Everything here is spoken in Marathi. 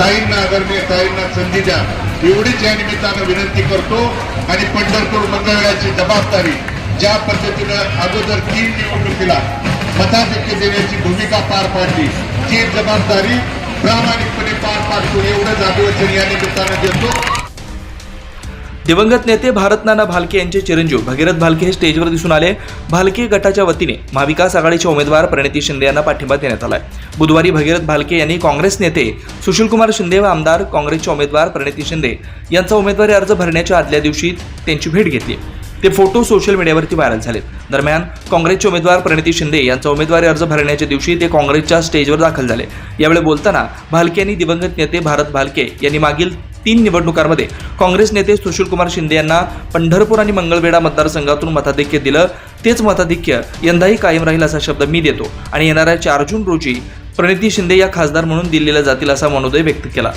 ताईंना आदरणीय ताईंना संधी द्या. एवढीच या निमित्तानं विनंती करतो आणि पंढरपूर मंगळवेळाची जबाबदारी ज्या पद्धतीनं अगोदर तीन निवडणुकीला मताधिक्य देण्याची भूमिका पार पाडली ती जबाबदारी प्रामाणिकपणे पार पाडतो एवढंच अभिवचन या निमित्तानं देतो. दिवंगत नेते भारतनाना भालके यांचे चिरंजीव भगीरथ भालके हे स्टेजवर दिसून आले. भालके गटाच्या वतीने महाविकास आघाडीचे उमेदवार प्रणिती शिंदे यांना पाठिंबा देण्यात आलाय. बुधवारी भगीरथ भालके यांनी काँग्रेस नेते सुशीलकुमार शिंदे व आमदार काँग्रेसचे उमेदवार प्रणिती शिंदे यांचा उमेदवारी अर्ज भरण्याच्या आदल्या दिवशी त्यांची भेट घेतली. ते फोटो सोशल मीडियावरती व्हायरल झाले दरम्यान काँग्रेसचे उमेदवार प्रणिती शिंदे यांचा उमेदवारी अर्ज भरण्याच्या दिवशी ते काँग्रेसच्या स्टेजवर दाखल झाले. यावेळी बोलताना भालके यांनी दिवंगत नेते भारत भालके यांनी मागील तीन निवडणुकांमध्ये काँग्रेस नेते सुशीलकुमार शिंदे यांना पंढरपूर आणि मंगळवेढा मतदारसंघातून मताधिक्य दिलं. तेच मताधिक्य यंदाही कायम राहील असा शब्द मी देतो. आणि येणाऱ्या चार जून रोजी प्रणिती शिंदे या खासदार म्हणून दिल्लीला जातील असा मनोदय व्यक्त केला.